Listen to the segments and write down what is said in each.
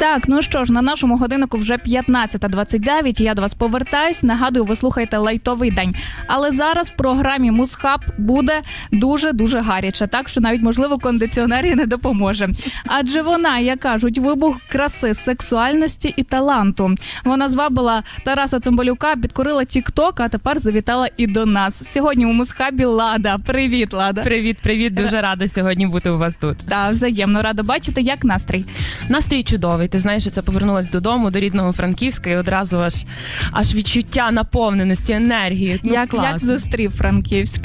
Так, ну що ж, на нашому годиннику вже 15.29. Я до вас повертаюсь. Нагадую, ви слухаєте лайтовий день. Але зараз в програмі Мусхаб буде дуже дуже гаряче, так що навіть можливо кондиціонер і не допоможе. Адже вона, як кажуть, вибух краси, сексуальності і таланту. Вона звабила Тараса Цимбалюка, підкорила Тік-Ток, а тепер завітала і до нас. Сьогодні у Мусхабі Лада. Привіт, Лада. Привіт, привіт. Дуже рада сьогодні бути у вас тут. Та взаємно рада бачити, як настрій. Настрій чудовий. Ти знаєш, що це повернулась додому до рідного Франківська, і одразу аж аж відчуття наповненості, енергії. Ну, як, класно. як зустрів Франківськ?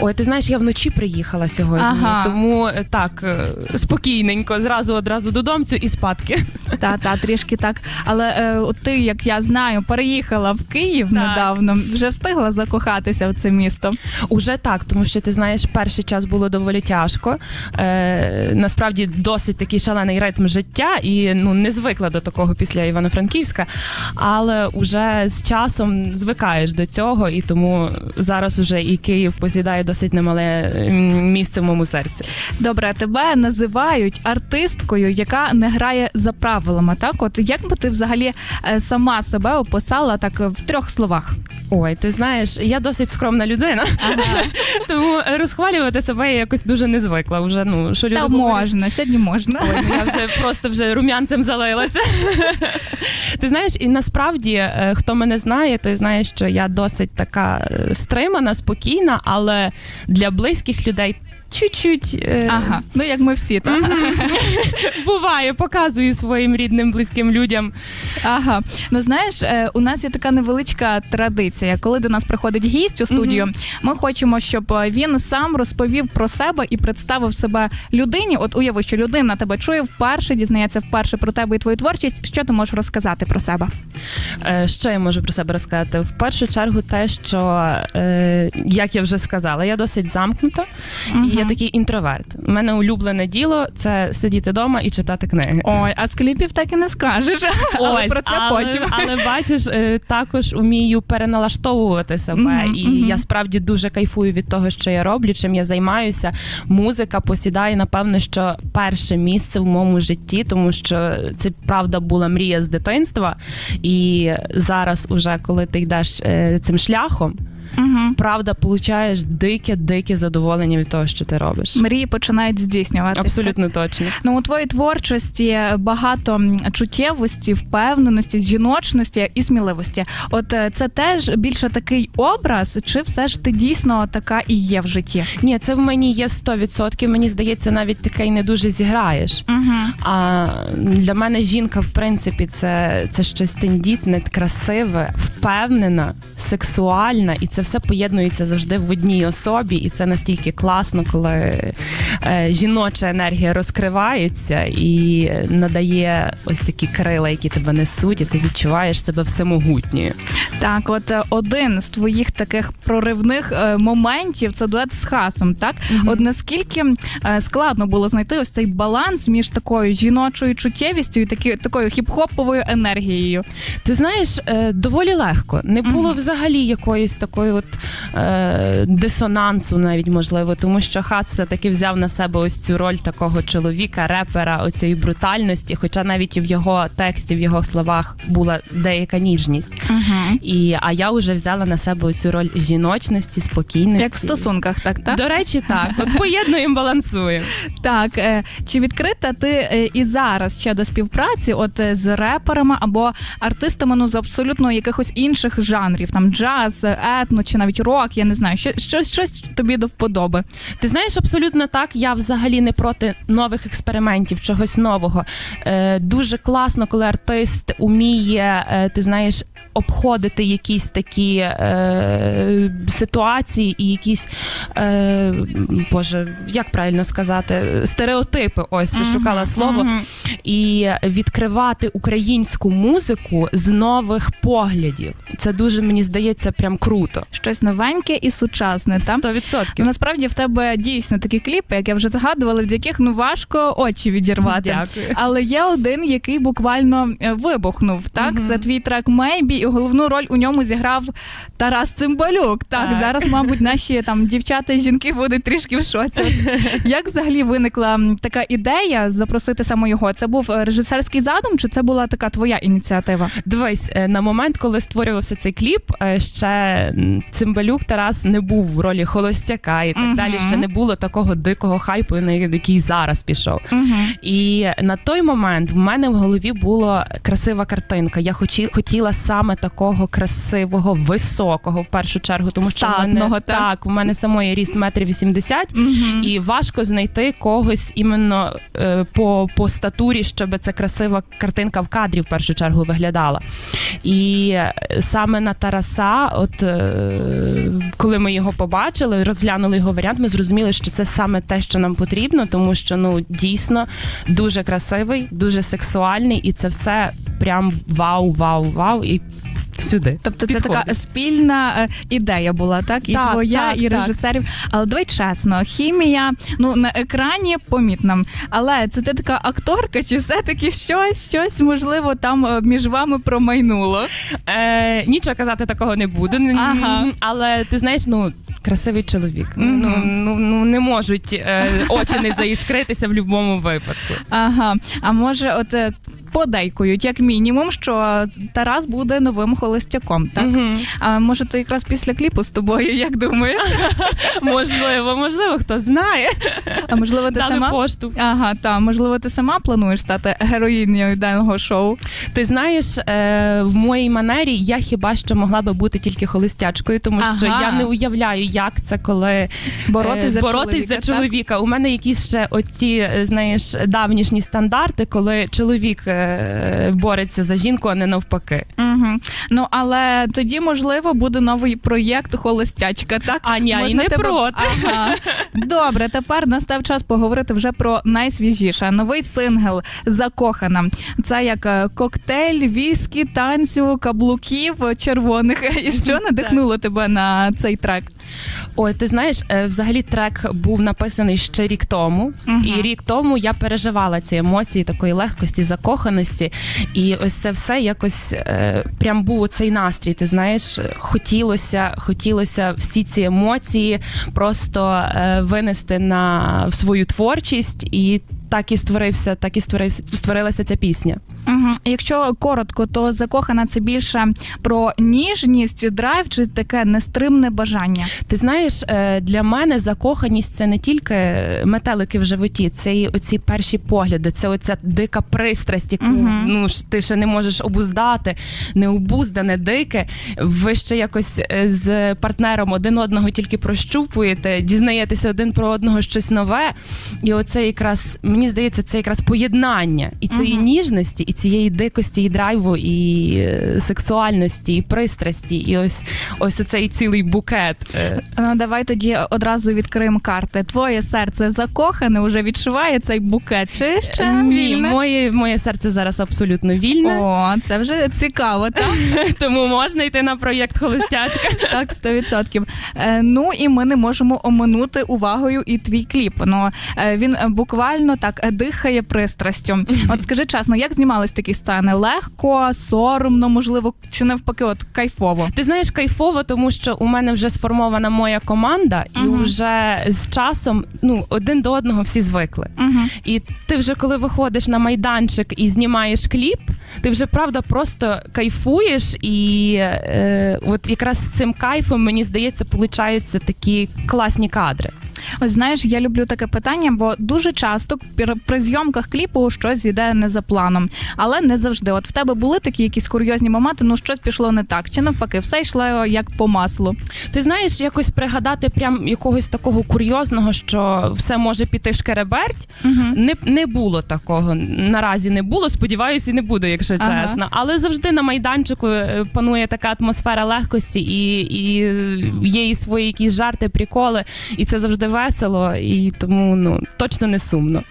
Ой, ти знаєш, я вночі приїхала сьогодні, Ага. тому е, так е, спокійненько, зразу одразу додомцю і спадки. Та, та, трішки так. Але е, от ти, як я знаю, переїхала в Київ недавно, вже встигла закохатися в це місто. Уже так, тому що ти знаєш, перший час було доволі тяжко. Е, насправді досить такий шалений ритм життя, і ну не звикла до такого після Івано-Франківська. Але уже з часом звикаєш до цього, і тому зараз уже і Київ посідає досить немале місце в моєму серці. Добре, тебе називають артисткою, яка не грає за правилами. Так, от як би ти взагалі е, сама себе описала так в трьох словах? Ой, ти знаєш, я досить скромна людина, тому розхвалювати себе я якось дуже не звикла. Вже ну що Та можна, сьогодні можна. Ой, ну я вже просто вже рум'янцем залилася. Ти знаєш, і насправді, е, хто мене знає, той знає, що я досить така е, стримана, спокійна, але для близьких людей чуть-чуть е, Ага, ну як ми всі, так? буває, показую своїм рідним, близьким людям. Ага, ну знаєш, е, у нас є така невеличка традиція. Коли до нас приходить гість у студію, ми хочемо, щоб е, він сам розповів про себе і представив себе людині. От уяви, що людина тебе чує вперше, дізнається вперше про тебе і твою творчість. Що ти можеш розказати про себе? Е, Що я можу про себе розказати? В першу чергу, те, що е, як я вже сказала, я досить замкнута, і я такий інтроверт. У мене улюблене діло це сидіти вдома і читати книги. Ой, а з кліпів так і не скажеш. Але про це але, потім. але бачиш, е, також умію переналаштовувати себе, Мгм, і мгм. я справді дуже кайфую від того, що я роблю, чим я займаюся. Музика посідає, напевно, що перше місце в моєму житті, тому що це правда була мрія з дитинства. І зараз, уже коли ти йдеш е, цим шляхом, Угу. правда, получаєш дике, дике задоволення від того, що ти робиш. Мрії починають здійснюватися. Абсолютно точно. Ну, у твоїй творчості багато чуттєвості, впевненості, жіночності і сміливості. От е, це теж більше такий образ, чи все ж ти дійсно така і є в житті? Ні, це в мені є 100%. Мені здається, навіть таке й не дуже зіграєш. Угу. А для мене жінка, в принципі, це, це щось тендітне, красиве, впевнена, сексуальна, і це все поєднується завжди в одній особі. І це настільки класно, коли е, жіноча енергія розкривається і надає ось такі крила, які тебе несуть, і ти відчуваєш себе всемогутньою. Так, от е, один з твоїх таких проривних е, моментів це дует з хасом. Так, от наскільки складно було знайти ось цей баланс між такою жіночою чуттєвістю і такі, такою хіп-хоповою енергією. Ти знаєш, доволі легко. Не було Мгм. взагалі якоїсь такої от е, дисонансу, навіть можливо, тому що Хас все-таки взяв на себе ось цю роль такого чоловіка, репера, оцієї брутальності. Хоча навіть і в його тексті, в його словах була деяка ніжність. Угу. І а я вже взяла на себе цю роль жіночності, спокійності. Як в стосунках, так так? До речі, так от поєднуємо, балансуємо. Так, е, чи відкрита ти е, і зараз ще до співпраці, от е, з реперами або артистами ну з абсолютно якихось інших жанрів, там джаз, етно чи навіть рок, я не знаю, що щось, щось тобі до вподоби. Ти знаєш, абсолютно так. Я взагалі не проти нових експериментів, чогось нового. Е, дуже класно, коли артист уміє, е, ти знаєш, обходити якісь такі е, ситуації і якісь, е, боже, як правильно сказати, стереотипи. Ось шукала слово. Мгм. І відкривати українську музику з нових поглядів. Це дуже мені здається прям круто. Щось новеньке і сучасне. Та? 100%. Ну, насправді в тебе дійсно такі кліпи, як я вже згадувала, від яких ну важко очі відірвати. Дякую. Але є один, який буквально е, вибухнув. Так, Мгм. це твій трек Maybe, і головну роль у ньому зіграв Тарас Цимбалюк. Так, Так. зараз, мабуть, наші там дівчата і жінки будуть трішки в шоці. Як взагалі виникла така ідея запросити саме його? Це був е, режисерський задум, чи це була така твоя ініціатива? Дивись, е, на момент, коли створювався цей кліп, ще Цимбалюк Тарас не був в ролі холостяка і так Мгм. далі. Ще не було такого дикого хайпу, на який зараз пішов. Угу. І на той момент в мене в голові була красива картинка. Я хочі, хотіла саме такого красивого, високого в першу чергу, тому що в мене, так? так, у мене самої ріст метр вісімдесят. Угу. І важко знайти когось іменно е, по, по статурі, щоб ця красива картинка в кадрі в першу чергу виглядала. І е, саме на Тараса, от е, коли ми його побачили, розглянули його варіант, ми зрозуміли, що це саме те, що нам потрібно, тому що ну дійсно дуже красивий, дуже сексуальний, і це все прям вау, вау, вау. І сюди. Тобто це Підходить. така спільна е, ідея була, так? І Так, твоя, так, і так. режисерів. Але давай чесно, хімія ну на екрані помітна. Але це ти така акторка, чи все-таки щось, щось можливо там е, між вами промайнуло? Е, нічого казати такого не буду. Ага. Але ти знаєш, ну красивий чоловік. Мгм. Ну, ну, ну не можуть е, очі не заіскритися в будь-якому випадку. Ага. А може, от. Е, Подейкують, як мінімум, що Тарас буде новим холостяком. Так Мгм. а може, то якраз після кліпу з тобою, як думаєш? Можливо, можливо, хто знає. А можливо, ти Дали сама пошту. ага, та можливо, ти сама плануєш стати героїнею даного шоу? Ти знаєш, е, в моїй манері я хіба що могла би бути тільки холостячкою, тому що я не уявляю, як це коли Боротись е, за боротись чоловіка, за так? У мене якісь ще оці, е, знаєш, давнішні стандарти, коли чоловік е, бореться за жінку, а не навпаки. Угу. Ну але тоді можливо буде новий проєкт Холостячка. Так А ні, Можна і не тебе- проти. Ага. Добре, тепер настав час поговорити вже про найсвіжіше. Новий сингл Закохана. Це як е, коктейль, віскі, танцю, каблуків червоних. І що надихнуло тебе на цей трек? Ой, ти знаєш, е, взагалі трек був написаний ще рік тому, Мгм. і рік тому я переживала ці емоції такої легкості, закоханості. І ось це все якось е, прям був цей настрій. Ти знаєш, хотілося, хотілося всі ці емоції просто е, винести на в свою творчість, і так і створився, так і створився, створилася ця пісня. Угу. Якщо коротко, то закохана це більше про ніжність, драйв чи таке нестримне бажання. Ти знаєш, е, для мене закоханість це не тільки метелики в животі, це і оці перші погляди, це оця дика пристрасть, яку Мгм. ну ж ти ще не можеш обуздати, необуздане, дике. Ви ще якось е, з партнером один одного тільки прощупуєте, дізнаєтеся один про одного щось нове. І оце якраз мені здається, це якраз поєднання і цієї Мгм. ніжності, і цієї дикості, і драйву, і е, сексуальності, і пристрасті, і ось ось оцей цілий букет. е, Ну, давай тоді одразу відкриємо карти. Твоє серце закохане, уже відчуває цей букет. Чи ще Е, Ні, вільне? моє, моє серце зараз абсолютно вільне, О, це вже цікаво, так? тому можна йти на проєкт Холостячка. Так, 100%. Е, ну і ми не можемо оминути увагою і твій кліп. Ну він буквально так е, дихає пристрастю. От скажи чесно, як знімались такі сцени? Легко, соромно, можливо, чи навпаки, от кайфово. Ти знаєш, кайфово, тому що у мене вже сформована моя команда, і Мгм. вже з часом ну один до одного всі звикли. Угу. І ти вже коли виходиш на майданчик і знімаєш кліп, ти вже правда просто кайфуєш, і е, от якраз з цим кайфом мені здається, получаються такі класні кадри. Ось знаєш, я люблю таке питання, бо дуже часто при зйомках кліпу щось йде не за планом, але не завжди. От в тебе були такі якісь курйозні моменти, ну щось пішло не так, чи навпаки, все йшло як по маслу. Ти знаєш, якось пригадати прям якогось такого курйозного, що все може піти шкереберть. Угу. Не, не було такого. Наразі не було. Сподіваюся, і не буде, якщо Ага. чесно. Але завжди на майданчику е, панує така атмосфера легкості, і, і є і свої якісь жарти, приколи, і це завжди весело, і тому ну точно не сумно.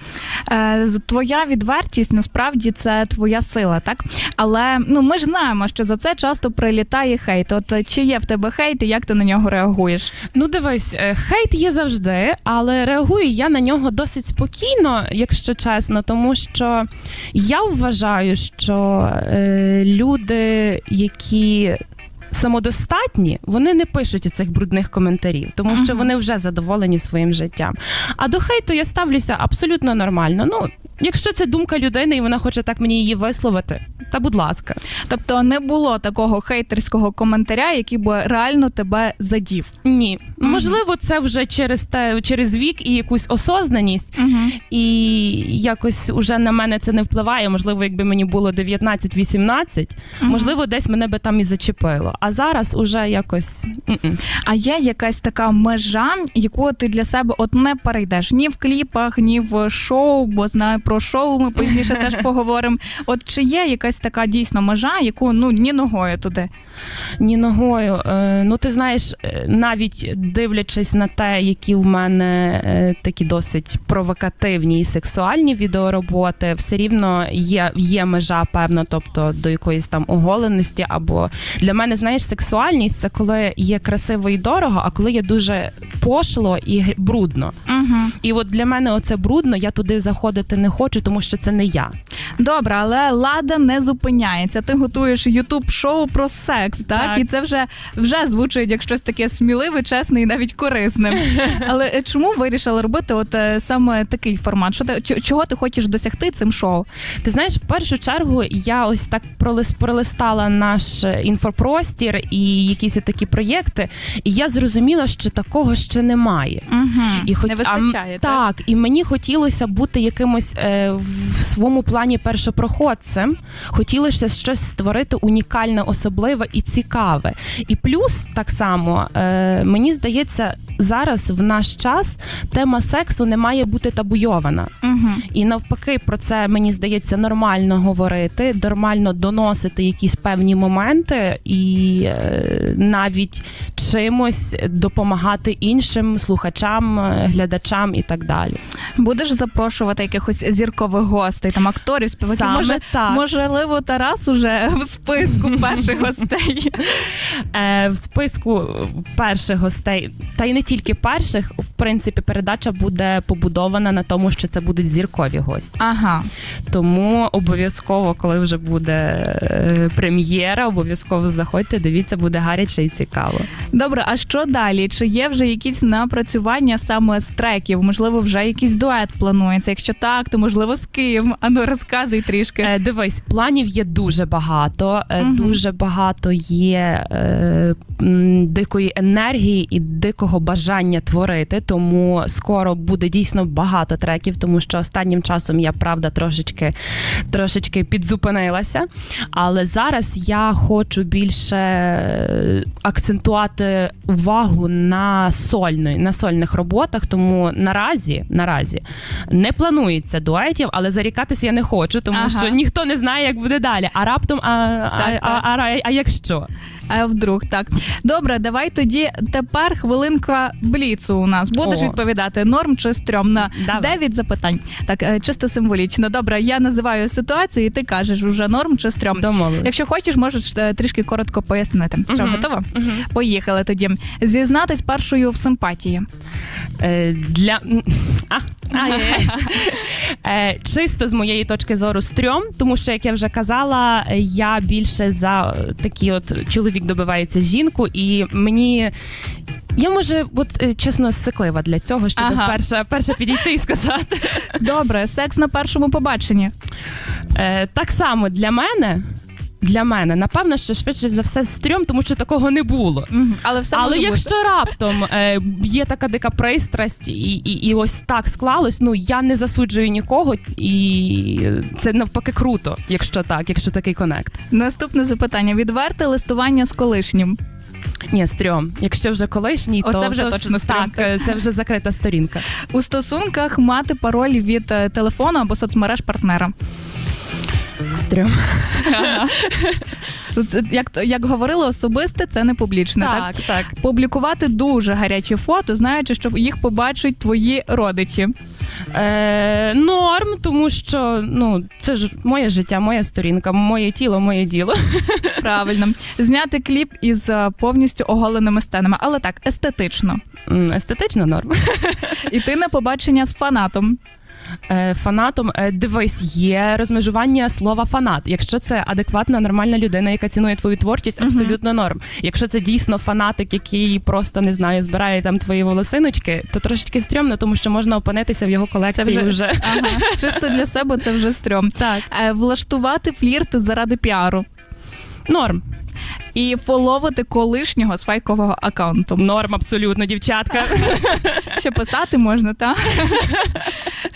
Е, твоя відвертість насправді це твоя сила, так? Але ну ми ж знаємо, що за це часто прилітає хейт. От е, чи є в тебе хейт і як ти на нього реагуєш? Ну, дивись, е, хейт є завжди, але реагую я на нього досить спокійно, якщо чесно, тому що я вважаю, що е, люди, які самодостатні, вони не пишуть цих брудних коментарів, тому що вони вже задоволені своїм життям. А до хейту я ставлюся абсолютно нормально. Ну, якщо це думка людини і вона хоче так мені її висловити, та будь ласка. Тобто не було такого хейтерського коментаря, який би реально тебе задів. Ні, Мгм. можливо, це вже через те, через вік і якусь осознаність. Угу. І якось уже на мене це не впливає. Можливо, якби мені було 19-18, можливо, десь мене би там і зачепило. А зараз уже якось м-м. А є якась така межа, яку ти для себе от не перейдеш ні в кліпах, ні в шоу, бо знаю про шоу. Ми пізніше теж поговоримо. От чи є якась така дійсно межа, яку ну ні ногою туди? ні ногою. Е, ну, ти знаєш, е, навіть дивлячись на те, які в мене е, такі досить провокативні і сексуальні відеороботи, все рівно є, є межа, певно, тобто до якоїсь там оголеності. Або для мене, знаєш, сексуальність це коли є красиво і дорого, а коли є дуже пошло і брудно. Угу. І от для мене оце брудно, я туди заходити не хочу, тому що це не я. Добре, але лада не зупиняється. Ти готуєш ютуб шоу про секс, так? Так. І це вже вже звучить як щось таке сміливе, чесне і навіть корисним. Але е, чому вирішила робити от е, саме такий формат? Що ти чого ти хочеш досягти цим шоу? Ти знаєш, в першу чергу я ось так пролис, пролистала наш е, інфопростір і якісь такі проєкти, і я зрозуміла, що такого ще немає. Угу. І хоч не а вистачає. так? так, і мені хотілося бути якимось е, в своєму плані першопроходцем. Хотілося щось створити унікальне, особливе і цікаве. І плюс так само е, мені здається, зараз в наш час тема сексу не має бути табуйована. Угу. І навпаки, про це мені здається нормально говорити, нормально доносити якісь певні моменти і е, навіть чимось допомагати іншим слухачам, е, глядачам і так далі. Будеш запрошувати якихось зіркових гостей, там акторів, співаків. Саме Може, так. можливо, Тарас уже в списку перших гостей. Е, в списку перших гостей, та й не тільки перших, в принципі, передача буде побудована на тому, що це будуть зіркові гості. Ага. Тому обов'язково, коли вже буде е, прем'єра, обов'язково заходьте, дивіться, буде гаряче і цікаво. Добре, а що далі? Чи є вже якісь напрацювання саме з треків? Можливо, вже якийсь дует планується? Якщо так, то можливо з ким? Ану, розказуй трішки. Е, дивись, планів є дуже багато. Е, Мгм. Дуже багато є е, дикої енергії і дикого бажання творити. Тому скоро буде дійсно багато треків, тому що останнім часом я правда трошечки, трошечки підзупинилася. Але зараз я хочу більше е, акцентувати увагу на сольної, на сольних роботах. Тому наразі, наразі не планується дуетів, але зарікатися я не хочу, тому Ага. що ніхто не знає, як буде далі. А раптом, а, а, Так, а, так. а, а, а якщо? А вдруг так. Добре, давай тоді тепер хвилинка бліцу у нас. Будеш О. відповідати норм чи стрьом на Давай. 9 запитань. Так, е, чисто символічно. Добре, я називаю ситуацію, і ти кажеш вже норм чи стрьом. Домовились. Якщо хочеш, можеш е, трішки коротко пояснити. Що, Мгм. готова? Мгм. Поїхали тоді. Зізнатись першою в симпатії. Е, для м, а, ай-яй-яй. е, чисто з моєї точки зору стрьом, тому що, як я вже казала, я більше за е, такі от чоловік добивається жінку, і мені. Я може, от е, чесно, сиклива для цього, щоб Ага. перша, перша підійти і сказати. Добре, секс на першому побаченні. Е, так само для мене. Для мене, напевно, що швидше за все стрьом, тому що такого не було. Мгм. Але все Але може якщо раптом е, є така дика пристрасть, і, і, і ось так склалось, ну я не засуджую нікого, і це навпаки круто, якщо так, якщо такий конект. Наступне запитання: відверте листування з колишнім. Ні, стрьом. Якщо вже колишній, то Оце вже то ж- точно стрьом. так, е, це вже закрита сторінка. У стосунках мати пароль від е, телефону або соцмереж партнера. Стрьом. Тут як як говорили, особисте це не публічне. Так, так, так. публікувати дуже гарячі фото, знаючи, що їх побачать твої родичі. Е, норм, тому що ну це ж моє життя, моя сторінка, моє тіло, моє діло. Правильно, зняти кліп із е, повністю оголеними сценами, але так естетично. М, Естетична норм. Іти на побачення з фанатом. Е, фанатом е, дивись, є розмежування слова фанат. Якщо це адекватна, нормальна людина, яка цінує твою творчість, абсолютно норм. Якщо це дійсно фанатик, який просто не знаю, збирає там твої волосиночки, то трошечки стрьомно, тому що можна опинитися в його колекції Це вже- вже. Ага, чисто для себе це вже стрьом. Так, Е, Влаштувати флірт заради піару норм. І фоловити колишнього з фейкового аккаунту. Норм, абсолютно, дівчатка. Ще писати можна, так?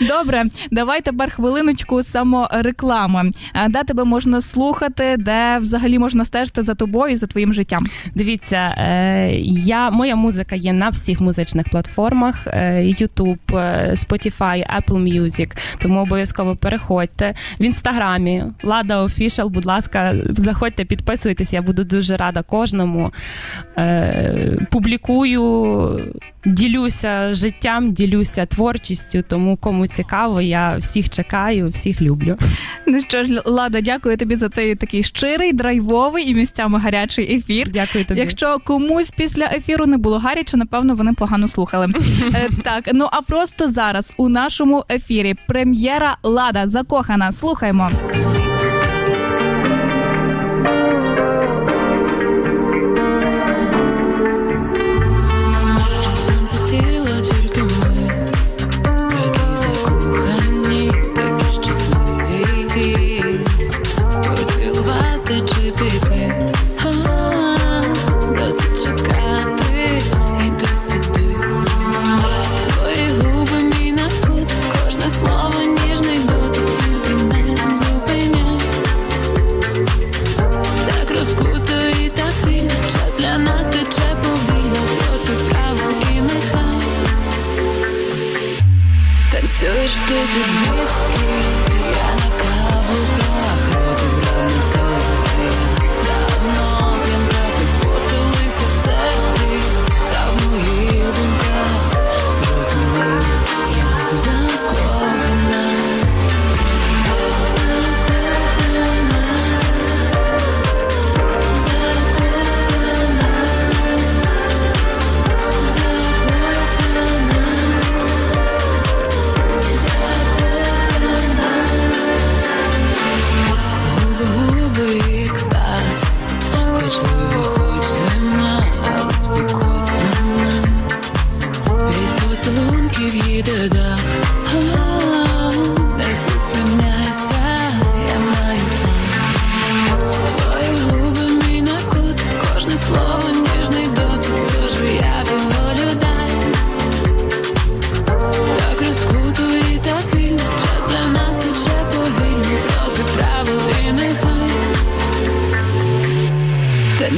Добре, давай тепер хвилиночку самореклами. Е, Де тебе можна слухати, де взагалі можна стежити за тобою і за твоїм життям? Дивіться, е, я, моя музика є на всіх музичних платформах: е, YouTube, Spotify, Apple Music. Тому обов'язково переходьте в інстаграмі Лада Official, Будь ласка, заходьте, підписуйтесь. Я буду дуже рада кожному. Е, Публікую, ділюся життям, ділюся творчістю. Тому кому цікаво, я всіх чекаю, всіх люблю. Ну що ж, Лада, дякую тобі за цей такий щирий, драйвовий і місцями гарячий ефір. Дякую тобі. Якщо комусь після ефіру не було гаряче, напевно, вони погано слухали. Е, так, ну а просто зараз у нашому ефірі прем'єра Лада закохана. Слухаймо. Танцюєш ти під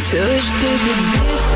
правил і